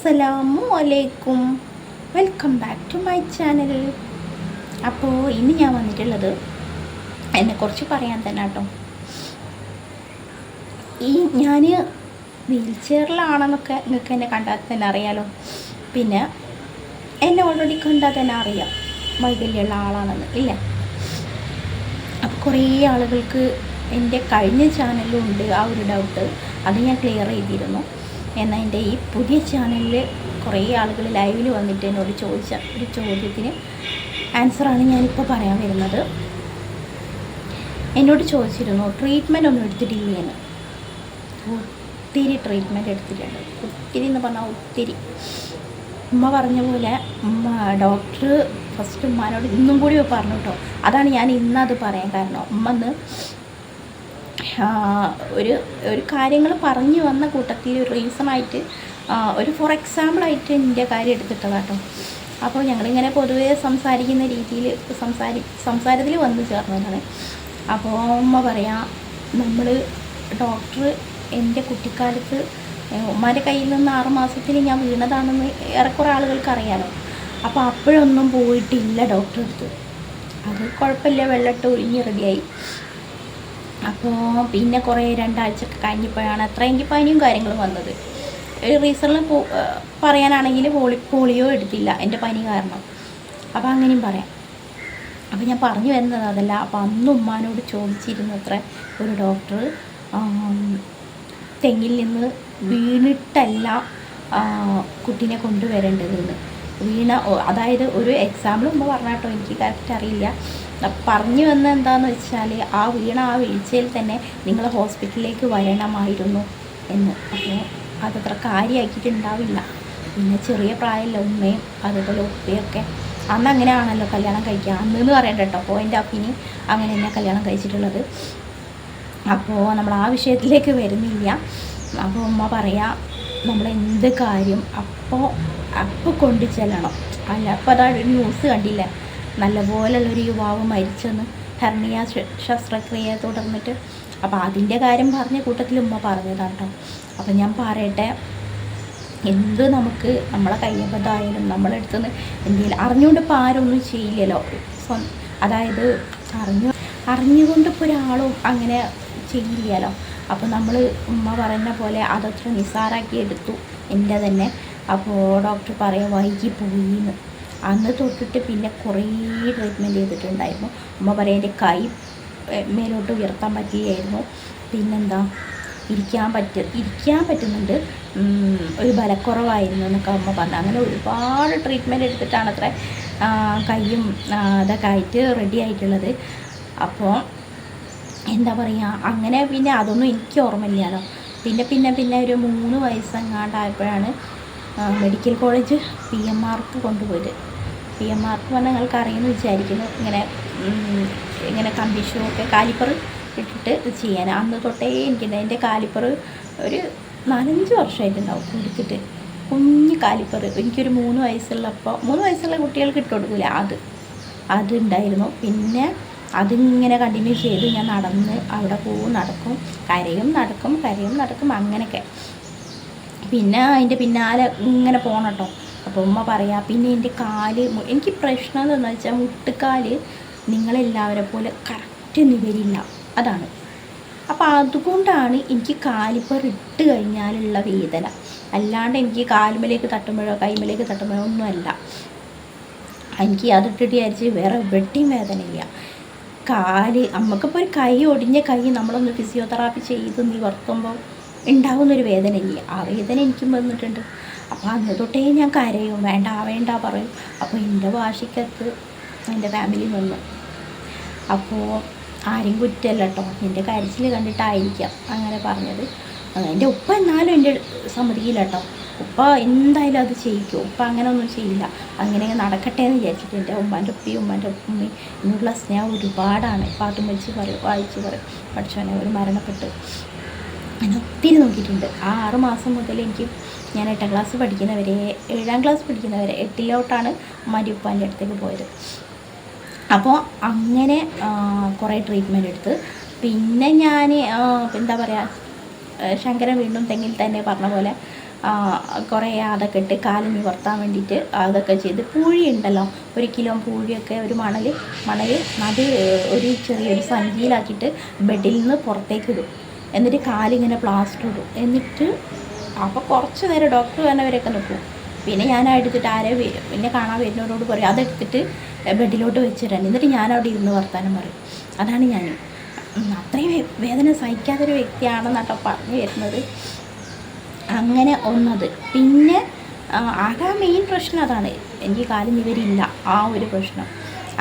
അസ്സലാമു അലൈക്കും. Welcome back to my channel അപ്പോൾ ഇന്ന് ഞാൻ വന്നിട്ടുള്ളത് എന്നെക്കുറിച്ച് പറയാൻ തന്നെ കേട്ടോ. ഈ ഞാൻ വീൽ ചെയറിലാണെന്നൊക്കെ നിങ്ങൾക്ക് എന്നെ കണ്ടാൽ തന്നെ അറിയാലോ. പിന്നെ എന്നെ ഓൾറെഡി കണ്ടാൽ തന്നെ അറിയാം. വൈകല്യമുള്ള ആളാണെന്ന് ഇല്ല? അപ്പോൾ കുറേ ആളുകൾക്ക് എന്റെ കഴിഞ്ഞ ചാനലും ഉണ്ട് ആ ഒരു ഡൗട്ട് അത് ഞാൻ ക്ലിയർ ചെയ്തിരുന്നു. എന്നാൽ എന്റെ ഈ പുതിയ ചാനലിൽ കുറേ ആളുകൾ ലൈവിൽ വന്നിട്ട് എന്നോട് ചോദിച്ച ഒരു ചോദ്യത്തിന് ആൻസറാണ് ഞാനിപ്പോൾ പറയാൻ വരുന്നത്. എന്നോട് ചോദിച്ചിരുന്നു ട്രീറ്റ്മെന്റ് ഒന്നും എടുത്തിട്ടില്ല? എന്ന്. ഒത്തിരി ട്രീറ്റ്മെന്റ് എടുത്തിട്ടുണ്ട്. ഒത്തിരി എന്ന് പറഞ്ഞാൽ ഒത്തിരി. ഉമ്മ പറഞ്ഞ പോലെ ഡോക്ടർ ഫസ്റ്റ് ഉമ്മാനോട് ഇന്നും കൂടി പറഞ്ഞു കേട്ടോ അതാണ് ഞാൻ ഇന്നത് പറയാൻ കാരണം. ഉമ്മ ഇന്ന് ആ, ഒരു ഒരു കാര്യങ്ങൾ പറഞ്ഞു വന്ന കൂട്ടത്തിൽ ഒരു റീസണായിട്ട് ഒരു ഫോർ എക്സാമ്പിളായിട്ട് എന്റെ കാര്യം എടുത്തിട്ടതാട്ടോ അപ്പോൾ ഞങ്ങളിങ്ങനെ പൊതുവേ സംസാരിക്കുന്ന രീതിയിൽ സംസാരി സംസാരത്തിൽ വന്ന് ചേർന്നതാണ് അപ്പോൾ അമ്മ പറയാം നമ്മൾ ഡോക്ടർ എന്റെ കുട്ടിക്കാലത്ത് ഉമ്മാന്റെ കയ്യിൽ നിന്ന് ആറ് മാസത്തിൽ ഞാൻ വീണതാണെന്ന് ഏറെക്കുറെ ആളുകൾക്ക് അറിയാമല്ലോ അപ്പോൾ അപ്പോഴൊന്നും പോയിട്ടില്ല ഡോക്ടർ അടുത്ത്. അത് കുഴപ്പമില്ല വെള്ളമിട്ട് ഒഴിഞ്ഞ് റെഡിയായി അപ്പോൾ പിന്നെ കുറേ രണ്ടാഴ്ചയൊക്കെ കഴിഞ്ഞപ്പോഴാണ് അത്രയെങ്കിൽ പനിയും കാര്യങ്ങളും വന്നത്. ഒരു റീസണിൽ പറയാനാണെങ്കിൽ പോളി പോളിയോ എടുത്തില്ല എന്റെ പനി കാരണം. അപ്പോൾ അങ്ങനെയും പറയാം. അപ്പോൾ ഞാൻ പറഞ്ഞു വരുന്നത് അതല്ല അപ്പോൾ അന്ന് ഉമ്മാനോട് ചോദിച്ചിരുന്നു അത്ര ഒരു ഡോക്ടർ തെങ്ങിൽ നിന്ന് വീണിട്ടല്ല കുട്ടീനെ കൊണ്ടുവരേണ്ടതെന്ന് വീണ അതായത് ഒരു എക്സാമ്പിൾ ഉമ്മ പറഞ്ഞാട്ടോ എനിക്ക് കറക്റ്റ് അറിയില്ല. പറഞ്ഞു വന്ന എന്താന്ന് വെച്ചാൽ ആ വീണ ആ വീഴ്ചയിൽ തന്നെ നിങ്ങൾ ഹോസ്പിറ്റലിലേക്ക് വരണമായിരുന്നു എന്ന്. അപ്പോൾ അതത്ര കാര്യമാക്കിയിട്ടുണ്ടാവില്ല പിന്നെ ചെറിയ പ്രായമല്ല ഉമ്മയും അതുപോലെ ഉപ്പയൊക്കെ. അന്ന് അങ്ങനെയാണല്ലോ കല്യാണം കഴിക്കുക. അന്ന് എന്ന് പറയണ്ട കേട്ടോ പോയിന്റ് അപ്പിനി അങ്ങനെ തന്നെ കല്യാണം കഴിച്ചിട്ടുള്ളത്. അപ്പോൾ നമ്മൾ ആ വിഷയത്തിലേക്ക് വരുന്നില്ല. അപ്പോൾ ഉമ്മ പറയാ നമ്മൾ എന്ത് കാര്യം അപ്പോൾ അപ്പോൾ കൊണ്ടു ചെല്ലണം. അല്ല അപ്പോൾ അതാ ന്യൂസ് കണ്ടില്ല? നല്ലപോലുള്ളൊരു യുവാവ് മരിച്ചെന്ന് ഹെർണിയ ശസ്ത്രക്രിയ ശസ്ത്രക്രിയയെ തുടർന്നിട്ട്. അപ്പോൾ അതിന്റെ കാര്യം പറഞ്ഞ കൂട്ടത്തിൽ ഉമ്മ പറഞ്ഞതാണ് കേട്ടോ അപ്പം ഞാൻ പറയട്ടെ എന്ത് നമുക്ക് നമ്മളെ കയ്യബദ്ധായാലും നമ്മളെ അടുത്ത് നിന്ന് എന്തെങ്കിലും അറിഞ്ഞുകൊണ്ട് ഇപ്പോൾ ആരൊന്നും ചെയ്യില്ലല്ലോ. അതായത് അറിഞ്ഞു അറിഞ്ഞുകൊണ്ട് ഇപ്പോൾ ഒരാളും അങ്ങനെ ചെയ്യില്ലല്ലോ. അപ്പോൾ നമ്മൾ ഉമ്മ പറഞ്ഞ പോലെ അതത്ര നിസ്സാറാക്കി എടുത്തു. എന്റെ തന്നെ. അപ്പോൾ ഡോക്ടർ പറയാം വൈകി പോയിന്ന്. അന്ന് തൊട്ടിട്ട് പിന്നെ കുറേ ട്രീറ്റ്മെന്റ് ചെയ്തിട്ടുണ്ടായിരുന്നു. ഉമ്മ പറയാം എന്റെ കൈ മേലോട്ട് ഉയർത്താൻ പറ്റുകയായിരുന്നു പിന്നെന്താ? ഇരിക്കാൻ പറ്റ ഇരിക്കാൻ പറ്റുന്നുണ്ട്. ഒരു ബലക്കുറവായിരുന്നു എന്നൊക്കെ അമ്മ പറഞ്ഞു. അങ്ങനെ ഒരുപാട് ട്രീറ്റ്മെന്റ് എടുത്തിട്ടാണ് അത്ര കൈയും അതൊക്കെ ആയിട്ട് റെഡി ആയിട്ടുള്ളത്. അപ്പോൾ എന്താ പറയുക അങ്ങനെ പിന്നെ അതൊന്നും എനിക്ക് ഓർമ്മയില്ലല്ലോ. പിന്നെ പിന്നെ പിന്നെ ഒരു മൂന്ന് വയസ്സെങ്ങാണ്ടായപ്പോഴാണ് മെഡിക്കൽ കോളേജ് പി എം ആർക്ക് കൊണ്ടുപോയത്. പി എം ആർക്ക് പറഞ്ഞാൽ നിങ്ങൾക്ക് അറിയുമെന്ന് വിചാരിക്കുന്നു. ഇങ്ങനെ ഇങ്ങനെ കമ്പി ഒക്കെ കാലിപ്പർ ഇട്ടിട്ട് ചെയ്യാൻ. അന്ന് തൊട്ടേ എനിക്കുണ്ട് എന്റെ കാലിപ്പർ ഒരു നാലഞ്ച് വർഷമായിട്ടുണ്ടാവും എടുത്തിട്ട് കുഞ്ഞ് കാലിപ്പർ. എനിക്കൊരു മൂന്ന് വയസ്സുള്ളപ്പോൾ മൂന്ന് വയസ്സുള്ള കുട്ടികൾക്ക് ഇട്ട് കൊടുക്കില്ല അത് അതുണ്ടായിരുന്നു പിന്നെ അതിങ്ങനെ കണ്ടിന്യൂ ചെയ്ത് ഞാൻ നടന്ന് അവിടെ പോവും നടക്കും. കരയും നടക്കും കരയും നടക്കും അങ്ങനെയൊക്കെ. പിന്നെ അതിന്റെ പിന്നാലെ ഇങ്ങനെ പോകണം കേട്ടോ അപ്പോൾ ഉമ്മ പറയാ പിന്നെ എന്റെ കാൽ എനിക്ക് പ്രശ്നം എന്താണെന്ന് വെച്ചാൽ മുട്ടുകാൽ നിങ്ങളെല്ലാവരെ പോലെ കറക്റ്റ് നിവരില്ല. അതാണ്. അപ്പോൾ അതുകൊണ്ടാണ് എനിക്ക് കാലിപ്പോൾ ഇട്ട് കഴിഞ്ഞാലുള്ള വേദന. അല്ലാണ്ട് എനിക്ക് കാലുമലേക്ക് തട്ടുമ്പോഴോ കൈമലേക്ക് തട്ടുമ്പോഴോ ഒന്നുമല്ല. എനിക്ക് അതിട്ടിട്ട് വിചാരിച്ച് വേറെ വെട്ടിയും വേദനയില്ല. കാൽ നമുക്കിപ്പോൾ ഒരു കൈ ഒടിഞ്ഞ കൈ നമ്മളൊന്ന് ഫിസിയോതെറാപ്പി ചെയ്ത് നിവർത്തുമ്പോൾ ഉണ്ടാകുന്നൊരു വേദന ഇല്ല ആ വേദന എനിക്കും വന്നിട്ടുണ്ട്. അപ്പോൾ അന്ന് തൊട്ടേ ഞാൻ കരയും. വേണ്ട വേണ്ട പറയും. അപ്പോൾ എന്റെ ഭാഷയ്ക്കകത്ത് എന്റെ ഫാമിലി നിന്നു. അപ്പോൾ ആരും കുറ്റമല്ല കേട്ടോ എന്റെ കരച്ചിൽ കണ്ടിട്ടായിരിക്കാം അങ്ങനെ പറഞ്ഞത്. എന്റെ ഉപ്പ എന്നാലും എന്റെ സമ്മതിക്കില്ല കേട്ടോ ഉപ്പ എന്തായാലും അത് ചെയ്യിക്കും. ഉപ്പ അങ്ങനെ ഒന്നും ചെയ്യില്ല. അങ്ങനെ നടക്കട്ടെ എന്ന് വിചാരിച്ചിട്ട് എന്റെ ഉമ്മാന്റെ ഉപ്പയും ഉമ്മാന്റെ ഉമ്മയും എന്നുള്ള സ്നേഹം ഒരുപാടാണ്. പാട്ടും വെച്ച് പറയും വായിച്ച് പറയും പഠിച്ചവനെ ഒരു മരണപ്പെട്ട്. ഞാൻ ഒത്തിരി നോക്കിയിട്ടുണ്ട്. ആ ആറ് മാസം മുതൽ എനിക്ക് ഞാൻ എട്ടാം ക്ലാസ് പഠിക്കുന്നവരെ ഏഴാം ക്ലാസ് പഠിക്കുന്നവരെ എട്ടിലോട്ടാണ് ഉമ്മാന്റെ ഉപ്പാന്റെ അടുത്തേക്ക് പോയത്. അപ്പോൾ അങ്ങനെ കുറേ ട്രീറ്റ്മെന്റ് എടുത്ത്. പിന്നെ ഞാൻ എന്താ പറയുക ശങ്കരൻ വീണ്ടും തെങ്ങിൽ തന്നെ പറഞ്ഞ പോലെ കുറേ അതൊക്കെ ഇട്ട് കാൽ നിവർത്താൻ വേണ്ടിയിട്ട് അതൊക്കെ ചെയ്ത് പൂഴി ഉണ്ടല്ലോ. ഒരു കിലോ പൂഴിയൊക്കെ ഒരു മണൽ മണൽ അത് ഒരു ചെറിയൊരു സഞ്ചിയിലാക്കിയിട്ട് ബെഡിൽ നിന്ന് പുറത്തേക്ക് ഇടും. എന്നിട്ട് കാലിങ്ങനെ പ്ലാസ്റ്റർ ഇടും. എന്നിട്ട് അപ്പോൾ കുറച്ച് നേരം ഡോക്ടർ തന്നെ വരെയൊക്കെ നിൽക്കും. പിന്നെ ഞാൻ എടുത്തിട്ട് ആരെ പിന്നെ കാണാൻ വരുന്നവരോട് പറയും അതെടുത്തിട്ട് ബെഡിലോട്ട് വെച്ചിടാൻ എന്നിട്ട് ഞാൻ അവിടെ ഇരുന്ന് വർത്താനം പറയും. അതാണ് ഞാൻ. അത്രയും വേദന സഹിക്കാത്തൊരു വ്യക്തിയാണെന്നാട്ടോ പറഞ്ഞു വരുന്നത്. അങ്ങനെ ഒന്നത്. പിന്നെ അതാ മെയിൻ പ്രശ്നം അതാണ്. എനിക്ക് കാലിന് ഇവരില്ല ആ ഒരു പ്രശ്നം.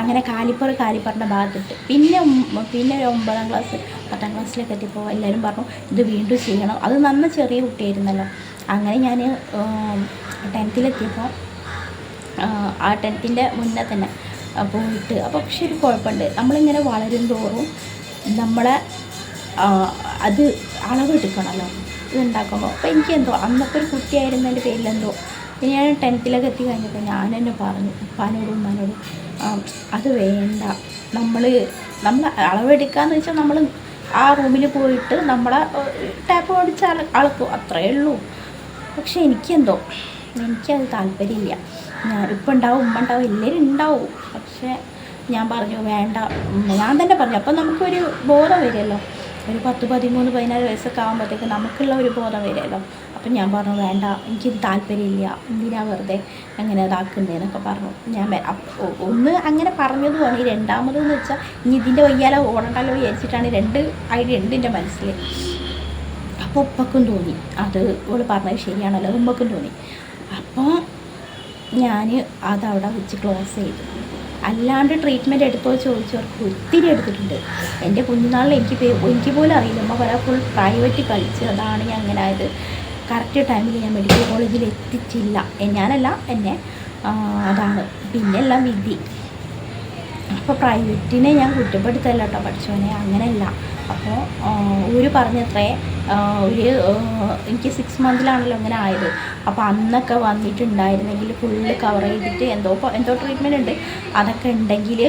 അങ്ങനെ കാലിപ്പർ കാലിപ്പറിന്റെ ഭാഗത്തിട്ട്. പിന്നെ പിന്നെ ഒരു ഒമ്പതാം ക്ലാസ് പത്താം ക്ലാസ്സിലേക്ക് എത്തിയപ്പോൾ എല്ലാവരും പറഞ്ഞു ഇത് വീണ്ടും ചെയ്യണം. അത് നന്ന ചെറിയ കുട്ടിയായിരുന്നല്ലോ. അങ്ങനെ ഞാൻ ടെൻത്തിലെത്തിയപ്പോൾ ആ ടെൻത്തിന്റെ മുന്നേ തന്നെ പോയിട്ട്. അപ്പോൾ പക്ഷെ ഒരു കുഴപ്പമുണ്ട് നമ്മളിങ്ങനെ വളരും തോറും നമ്മളെ അത് അളവെടുക്കണമല്ലോ ഇതുണ്ടാക്കുമ്പോൾ അപ്പോൾ എനിക്കെന്തോ അന്നൊക്കെ ഒരു കുട്ടിയായിരുന്നതിന്റെ പേരിലെന്തോ ഞാൻ ടെൻത്തിലൊക്കെ എത്തി കഴിഞ്ഞപ്പോൾ ഞാൻ തന്നെ പറഞ്ഞു ഉപ്പാനോടും ഉമ്മാനോടും അത് വേണ്ട. നമ്മൾ നമ്മൾ അളവെടുക്കാന്ന് വെച്ചാൽ നമ്മൾ ആ റൂമിൽ പോയിട്ട് നമ്മളെ ടാപ്പ് ഓടിച്ച് അള അളക്കും അത്രയേ ഉള്ളൂ. പക്ഷേ എനിക്കെന്തോ എനിക്കത് താല്പര്യമില്ല. ഞാൻ ഇപ്പം ഉണ്ടാവും ഉമ്മ ഉണ്ടാവും എല്ലാവരും ഉണ്ടാവും. പക്ഷേ ഞാൻ പറഞ്ഞു വേണ്ട. ഞാൻ തന്നെ പറഞ്ഞു അപ്പം നമുക്കൊരു ബോധം വരുമല്ലോ. ഒരു പത്ത് പതിമൂന്ന് പതിനാല് വയസ്സൊക്കെ ആകുമ്പോഴത്തേക്ക് നമുക്കുള്ള ഒരു ബോധം വരുമല്ലോ അപ്പം ഞാൻ പറഞ്ഞു വേണ്ട എനിക്ക് താല്പര്യമില്ല എന്തിനാ വെറുതെ അങ്ങനെ ഇതാക്കുന്നതെന്നൊക്കെ പറഞ്ഞു. ഞാൻ ഒന്ന് അങ്ങനെ പറഞ്ഞതുമാണ്. ഈ രണ്ടാമതെന്ന് വെച്ചാൽ ഇനി ഇതിന്റെ വയ്യാലോ ഓടണ്ടല്ലോ വിചാരിച്ചിട്ടാണ് രണ്ട് ഐഡിയ ഉണ്ട് എന്റെ മനസ്സിൽ. അപ്പോൾ ഉപ്പക്കും തോന്നി. അത് ഓൾ പറഞ്ഞത് ശരിയാണല്ലോ ഉമ്മക്കും തോന്നി. അപ്പോൾ ഞാൻ അതവിടെ വെച്ച് ക്ലോസ് ചെയ്തു. അല്ലാണ്ട് ട്രീറ്റ്മെന്റ് എടുത്തോ ചോദിച്ചവർക്ക് ഒത്തിരി എടുത്തിട്ടുണ്ട്. എന്റെ കുഞ്ഞുനാളിൽ എനിക്ക് എനിക്ക് പോലും അറിയില്ല. അമ്മ പറയാം ഫുൾ പ്രൈവറ്റ് കളിച്ച് അതാണ് ഞാൻ അങ്ങനെ ആയത്. കറക്റ്റ് ടൈമിൽ ഞാൻ മെഡിക്കൽ കോളേജിൽ എത്തിച്ചില്ല. ഞാനല്ല എന്നെ അതാണ്. പിന്നെ എല്ലാം വിധി. അപ്പോൾ പ്രൈവറ്റിനെ ഞാൻ കുറ്റപ്പെടുത്തല്ല കേട്ടോ പഠിച്ചോനെ അങ്ങനെയല്ല അപ്പോൾ ഊര് പറഞ്ഞത്രേ ഒരു എനിക്ക് സിക്സ് മന്തിലാണല്ലോ അങ്ങനെ ആയത്. അപ്പോൾ അന്നൊക്കെ വന്നിട്ടുണ്ടായിരുന്നെങ്കിൽ ഫുള്ള് കവർ ചെയ്തിട്ട് എന്തോ എന്തോ ട്രീറ്റ്മെന്റ് ഉണ്ട്. അതൊക്കെ ഉണ്ടെങ്കിൽ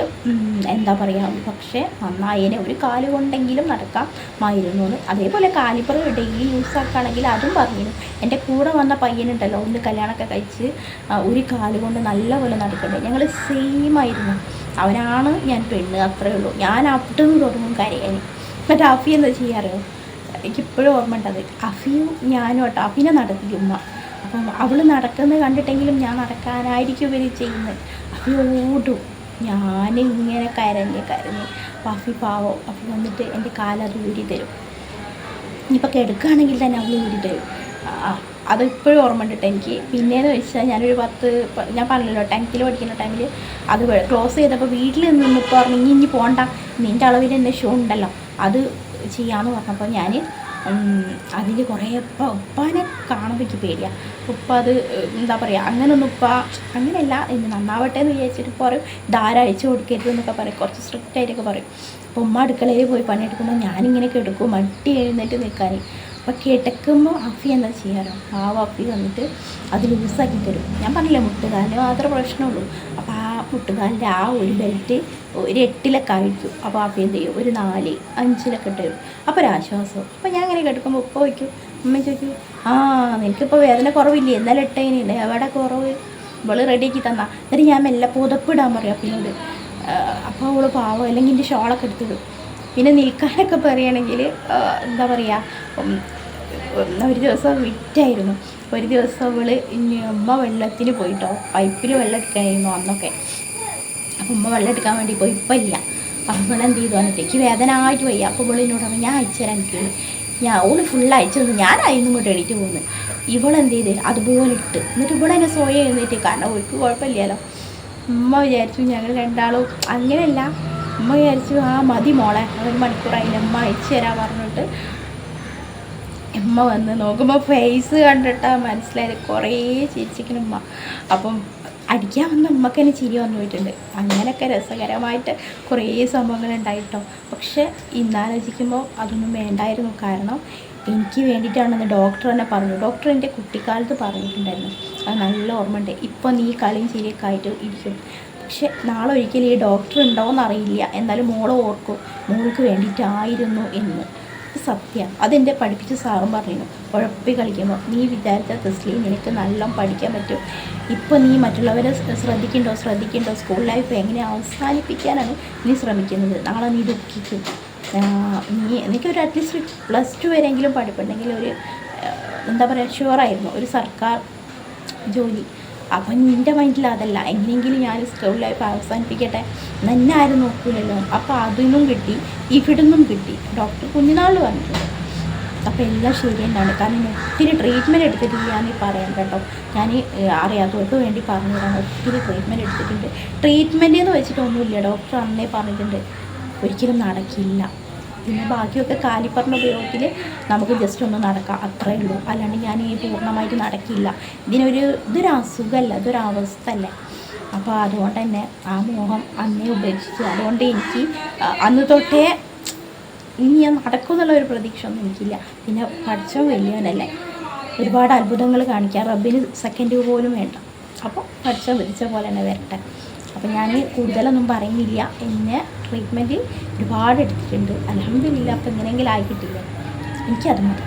എന്താ പറയുക പക്ഷേ നന്നായേനെ ഒരു കാൽ കൊണ്ടെങ്കിലും നടക്കാമായിരുന്നു എന്ന് അതേപോലെ കാലിപ്പർ ഡെയിലി യൂസ് ആക്കുകയാണെങ്കിൽ അതും പറഞ്ഞിരുന്നു. എന്റെ കൂടെ വന്ന പയ്യനുണ്ടല്ലോ ഒന്ന് കല്യാണമൊക്കെ കഴിച്ച് ഒരു കാൽ കൊണ്ട് നല്ലപോലെ നടക്കണ്ടേ? ഞങ്ങൾ സെയിം ആയിരുന്നു. അവനാണ് ഞാൻ പെണ്ണ് അത്രയേ ഉള്ളൂ. ഞാൻ അവിടുന്ന് തുടങ്ങും കരയാൻ മറ്റേ അഫി എന്താ ചെയ്യാറിയോ എനിക്കിപ്പോഴും ഓർമ്മ ഉണ്ടത് അഫിയും ഞാനും കേട്ടോ അഫിനെ നടത്തി ഉമ്മ. അപ്പം അവൾ നടക്കുന്നത് കണ്ടിട്ടെങ്കിലും ഞാൻ നടക്കാനായിരിക്കും ഇവർ ചെയ്യുന്നത്. അഫി ഓടും. ഞാനിങ്ങനെ കരഞ്ഞ് കരഞ്ഞ്. അപ്പം അഫി പാവോ. അഫി വന്നിട്ട് എന്റെ കാലത് ഊരി തരും. ഇനിയിപ്പോൾ കിടക്കുകയാണെങ്കിൽ തന്നെ അവൾ ഊരി തരും. അതിപ്പോഴും ഓർമ്മ ഉണ്ടിട്ടോ എനിക്ക്. പിന്നെയെന്ന് വെച്ചാൽ ഞാനൊരു പത്ത് ഞാൻ പറഞ്ഞല്ലോ ടെൻത്തിൽ പഠിക്കുന്ന ടൈമിൽ അത് ക്ലോസ് ചെയ്തപ്പോൾ വീട്ടിൽ നിന്നിപ്പോൾ പറഞ്ഞു ഇനി പോകണ്ട നിന്റെ അളവിൽ എന്റെ ഷോ ഉണ്ടല്ലോ. അത് ചെയ്യാമെന്ന് പറഞ്ഞപ്പോൾ ഞാൻ അതിൽ കുറേ ഉപ്പ ഉപ്പാനെ കാണുമ്പോൾ എനിക്ക് പേടിയാണ് ഉപ്പ അത് എന്താ പറയുക അങ്ങനൊന്നും ഉപ്പ അങ്ങനെയല്ല ഇനി നന്നാവട്ടെ എന്ന് വിചാരിച്ചിട്ട് പറയും ധാര അയച്ചു കൊടുക്കരുത് എന്നൊക്കെ പറയും കുറച്ച് സ്ട്രിക്റ്റ് ആയിട്ടൊക്കെ പറയും. അപ്പോൾ ഉമ്മ അടുക്കളയിൽ പോയി പണിയെടുക്കുമ്പോൾ ഞാനിങ്ങനെ കിടക്കും മട്ടി എഴുന്നേറ്റ് നിൽക്കാൻ അപ്പോൾ കിടക്കുമ്പോൾ അഫി എന്താ ചെയ്യാറോ? ആ അഫി വന്നിട്ട് അത് ലൂസാക്കി തരും. ഞാൻ പറഞ്ഞില്ലേ മുട്ടുകാലിന് മാത്രമേ പ്രശ്നമുള്ളൂ. അപ്പോൾ ആ മുട്ടുകാലിന്റെ ആ ഒരു ബെൽറ്റ് ഒരു എട്ടിലൊക്കെ ആയിരിക്കും അപ്പോൾ അപ്പം എന്ത് ചെയ്യും? ഒരു നാല് അഞ്ചിലൊക്കെ ഇട്ട് വരും അപ്പോൾ ഒരാശ്വാസം അപ്പോൾ ഞാൻ അങ്ങനെ കിടക്കുമ്പോൾ ഉപ്പ വയ്ക്കും അമ്മ ചോദിക്കും ആ നിനക്കിപ്പോൾ വേദന കുറവില്ലേ? എന്നാലും ഇട്ടേനില്ല? അവിടെ കുറവ്? ഇവൾ റെഡിയാക്കി തന്നാ. എന്നിട്ട് ഞാൻ മെല്ലെ പുതപ്പിടാൻ പറയും അപ്പിനോട്. അപ്പോൾ അവൾ പാവം അല്ലെങ്കിൽ എന്റെ ഷോളൊക്കെ എടുത്തിടും പിന്നെ നിൽക്കാനൊക്കെ പറയുകയാണെങ്കിൽ എന്താ പറയുക ഒരു ദിവസം വിറ്റായിരുന്നു ഒരു ദിവസം അവൾ ഉമ്മ വെള്ളത്തിന് പോയിട്ടോ? പൈപ്പിൽ വെള്ളം എടുക്കാനായിരുന്നു അന്നൊക്കെ. അപ്പം ഉമ്മ വെള്ളം എടുക്കാൻ വേണ്ടി പോയി ഇപ്പം ഇല്ല. അപ്പം ഇവിടെ എന്ത് ചെയ്തു? വന്നിട്ട് വേദന ആയിട്ട് പോയി അപ്പോൾ ഇവിടെ എന്നോട് പറഞ്ഞു ഞാൻ അയച്ചു തരാം എനിക്ക്. ഞാൻ ഓൾ ഫുൾ അയച്ചു തന്നു. ഞാൻ ഇങ്ങോട്ട് എണീറ്റ് പോകുന്നു ഇവളെന്ത് ചെയ്ത്? അതുപോലെ ഇട്ട്. എന്നിട്ട് ഇവിടെ എന്നെ സോയ എഴുന്നേറ്റ്. കാരണം ഒഴിപ്പ് കുഴപ്പമില്ലല്ലോ. ഉമ്മ വിചാരിച്ചു ഞങ്ങൾ രണ്ടാളും അങ്ങനെയല്ല. ഉമ്മ വിചാരിച്ചു ആ മതി മോളെ. ഒരു മണിക്കൂറായില്ല. ഉമ്മ അയച്ചു തരാൻ പറഞ്ഞിട്ട് ഉമ്മ വന്ന് നോക്കുമ്പോൾ ഫേസ് കണ്ടിട്ടാ മനസ്സിലായത് കുറേ ചിരിച്ചിരിക്കുന്ന ഉമ്മ. അപ്പം അടിക്കാൻ വന്ന ഉമ്മക്ക് തന്നെ ചിരി വന്നു പോയിട്ടുണ്ട്. അങ്ങനെയൊക്കെ രസകരമായിട്ട് കുറേ സംഭവങ്ങൾ ഉണ്ടായിട്ടോ. പക്ഷെ ഇന്നാലോചിക്കുമ്പോൾ അതൊന്നും വേണ്ടായിരുന്നു. കാരണം എനിക്ക് വേണ്ടിയിട്ടാണെന്ന് ഡോക്ടർ തന്നെ പറഞ്ഞു ഡോക്ടർ എന്റെ കുട്ടിക്കാലത്ത് പറഞ്ഞിട്ടുണ്ടായിരുന്നു. അത് നല്ല ഓർമ്മയുണ്ട്. ഇപ്പോൾ നീ കളിയും ചിരിയൊക്കെ ആയിട്ട് ഇരിക്കും. പക്ഷെ നാളെ ഒരിക്കലും ഈ ഡോക്ടർ ഉണ്ടോയെന്ന് അറിയില്ല എന്നാലും മോളെ ഓർക്കും. മോൾക്ക് വേണ്ടിയിട്ടായിരുന്നു എന്ന്. സത്യം. അതെന്റെ പഠിപ്പിച്ച സാറും പറഞ്ഞു ഉഴപ്പി കളിക്കുമ്പോൾ നീ വിചാരിച്ച തെസ്ലി നിനക്ക് നല്ല പഠിക്കാൻ പറ്റും. ഇപ്പോൾ നീ മറ്റുള്ളവരെ ശ്ര- ശ്രദ്ധിക്കണ്ടോ? ശ്രദ്ധിക്കണ്ടോ? സ്കൂൾ ലൈഫ് എങ്ങനെ അവസാനിപ്പിക്കാനാണ് നീ ശ്രമിക്കുന്നത്? നാളെ നീ ദുഃഖിക്കും. നീ എനിക്കൊരു അറ്റ്ലീസ്റ്റ് പ്ലസ് ടു വരെയെങ്കിലും പഠിപ്പുണ്ടെങ്കിൽ ഒരു എന്താ പറയുക ഷുവറായിരുന്നു. ഒരു സർക്കാർ ജോലി. അപ്പം എന്റെ മൈൻഡിൽ അതല്ല. എങ്ങനെയെങ്കിലും ഞാൻ സ്കൂൾ ലൈഫ് അവസാനിപ്പിക്കട്ടെ. എന്നെ ആരും നോക്കൂലല്ലോ. അപ്പോൾ അതിനും കിട്ടി ഇവിടുന്നും കിട്ടി. ഡോക്ടർ കുഞ്ഞിനാളിൽ പറഞ്ഞിട്ടുണ്ട് അപ്പോൾ എല്ലാം ശരിയുണ്ടാണ് കാരണം ഒത്തിരി ട്രീറ്റ്മെന്റ് എടുത്തിട്ടില്ല എന്ന് പറയാം കേട്ടോ. ഞാൻ അറിയാത്തവർക്ക് വേണ്ടി പറഞ്ഞു പറഞ്ഞതാണ്. ഒത്തിരി ട്രീറ്റ്മെന്റ് എടുത്തിട്ടുണ്ട്. ട്രീറ്റ്മെന്റ് എന്ന് വെച്ചിട്ടൊന്നുമില്ല. ഡോക്ടർ അന്നേ പറഞ്ഞിട്ടുണ്ട്. ഒരിക്കലും നടക്കില്ല. പിന്നെ ബാക്കിയൊക്കെ കാലിപ്പറിന്റെ ഉപയോഗത്തിൽ നമുക്ക് ജസ്റ്റ് ഒന്ന് നടക്കാം. അത്രേ ഉള്ളൂ. അല്ലാണ്ട് ഞാൻ ഈ പൂർണമായിട്ട് നടക്കില്ല. ഇതിനൊരു ഇതൊരു അസുഖമല്ല ഇതൊരു അവസ്ഥ അല്ലേ അപ്പോൾ അതുകൊണ്ട് തന്നെ ആ മോഹം അന്നേ ഉപേക്ഷിച്ചു. അതുകൊണ്ട് എനിക്ക് അന്ന് തൊട്ടേ ഇനി ഞാൻ നടക്കും എന്നുള്ള ഒരു പ്രതീക്ഷ ഒന്നും എനിക്കില്ല. പിന്നെ പഠിച്ചോ വലിയവനല്ലേ. ഒരുപാട് അത്ഭുതങ്ങൾ കാണിക്കാം. റബ്ബിന് സെക്കൻഡ് പോലും വേണ്ട. അപ്പോൾ പഠിച്ചോ വിധിച്ച പോലെ തന്നെ വരട്ടെ. അപ്പോൾ ഞാൻ കൂടുതലൊന്നും പറയുന്നില്ല. എന്നെ ട്രീറ്റ്മെന്റ് ഒരുപാട് എടുത്തിട്ടുണ്ട്. അലഹമില്ല അപ്പം എങ്ങനെയെങ്കിലും ആയി കിട്ടില്ല? എനിക്കത് മതി.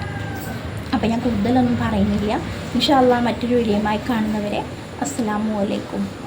അപ്പം ഞാൻ കൂടുതലൊന്നും പറയുന്നില്ല. ഇൻഷാല്ല മറ്റൊരു വീഡിയോയുമായി കാണുന്നവരെ അസ്സാം അലൈക്കും.